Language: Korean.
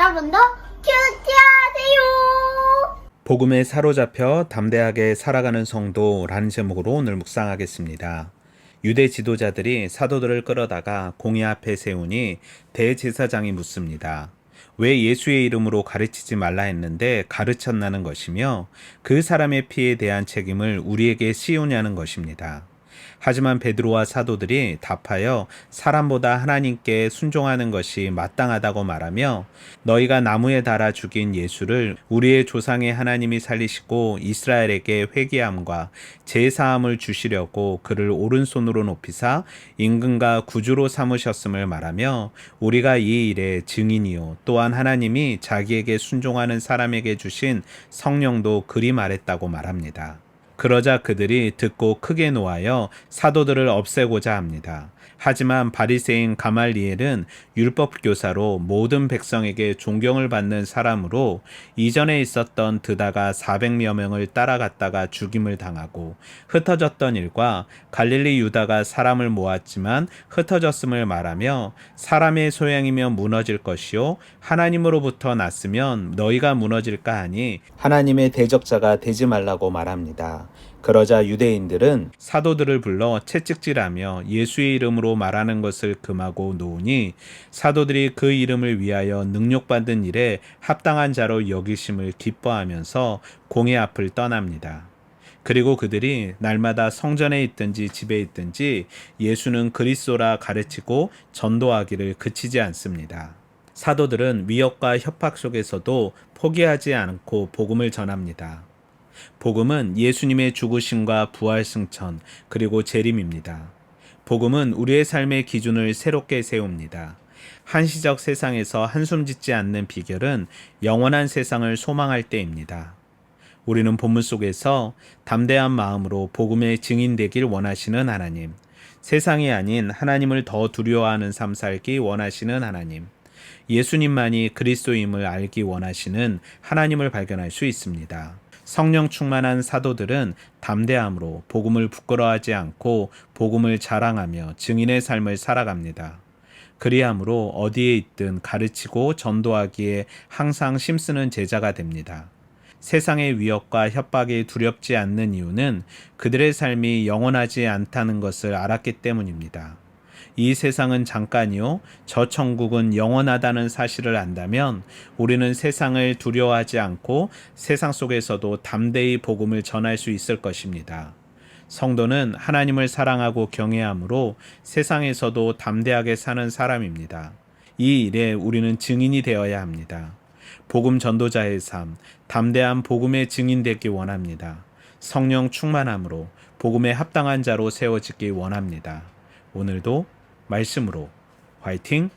여러분도 큐티하세요. 복음에 사로잡혀 담대하게 살아가는 성도라는 제목으로 오늘 묵상하겠습니다. 유대 지도자들이 사도들을 끌어다가 공의 앞에 세우니 대제사장이 묻습니다. 왜 예수의 이름으로 가르치지 말라 했는데 가르쳤나는 것이며 그 사람의 피에 대한 책임을 우리에게 씌우냐는 것입니다. 하지만 베드로와 사도들이 답하여 사람보다 하나님께 순종하는 것이 마땅하다고 말하며 너희가 나무에 달아 죽인 예수를 우리의 조상의 하나님이 살리시고 이스라엘에게 회개함과 제사함을 주시려고 그를 오른손으로 높이사 임금과 구주로 삼으셨음을 말하며 우리가 이 일의 증인이요 또한 하나님이 자기에게 순종하는 사람에게 주신 성령도 그리 말했다고 말합니다. 그러자 그들이 듣고 크게 노하여 사도들을 없애고자 합니다. 하지만 바리새인 가말리엘은 율법 교사로 모든 백성에게 존경을 받는 사람으로 이전에 있었던 드다가 400여 명을 따라갔다가 죽임을 당하고 흩어졌던 일과 갈릴리 유다가 사람을 모았지만 흩어졌음을 말하며 사람의 소양이면 무너질 것이요 하나님으로부터 났으면 너희가 무너질까 하니 하나님의 대적자가 되지 말라고 말합니다. 그러자 유대인들은 사도들을 불러 채찍질하며 예수의 이름으로 말하는 것을 금하고 놓으니 사도들이 그 이름을 위하여 능력받은 일에 합당한 자로 여기심을 기뻐하면서 공의 앞을 떠납니다. 그리고 그들이 날마다 성전에 있든지 집에 있든지 예수는 그리스도라 가르치고 전도하기를 그치지 않습니다. 사도들은 위협과 협박 속에서도 포기하지 않고 복음을 전합니다. 복음은 예수님의 죽으심과 부활 승천 그리고 재림입니다. 복음은 우리의 삶의 기준을 새롭게 세웁니다. 한시적 세상에서 한숨 짓지 않는 비결은 영원한 세상을 소망할 때입니다. 우리는 본문 속에서 담대한 마음으로 복음의 증인되길 원하시는 하나님, 세상이 아닌 하나님을 더 두려워하는 삶 살기 원하시는 하나님, 예수님만이 그리스도임을 알기 원하시는 하나님을 발견할 수 있습니다. 성령 충만한 사도들은 담대함으로 복음을 부끄러워하지 않고 복음을 자랑하며 증인의 삶을 살아갑니다. 그리함으로 어디에 있든 가르치고 전도하기에 항상 힘쓰는 제자가 됩니다. 세상의 위협과 협박이 두렵지 않는 이유는 그들의 삶이 영원하지 않다는 것을 알았기 때문입니다. 이 세상은 잠깐이요, 저 천국은 영원하다는 사실을 안다면 우리는 세상을 두려워하지 않고 세상 속에서도 담대히 복음을 전할 수 있을 것입니다. 성도는 하나님을 사랑하고 경외함으로 세상에서도 담대하게 사는 사람입니다. 이 일에 우리는 증인이 되어야 합니다. 복음 전도자의 삶, 담대한 복음의 증인 되기 원합니다. 성령 충만함으로 복음에 합당한 자로 세워지기 원합니다. 오늘도 말씀으로 화이팅!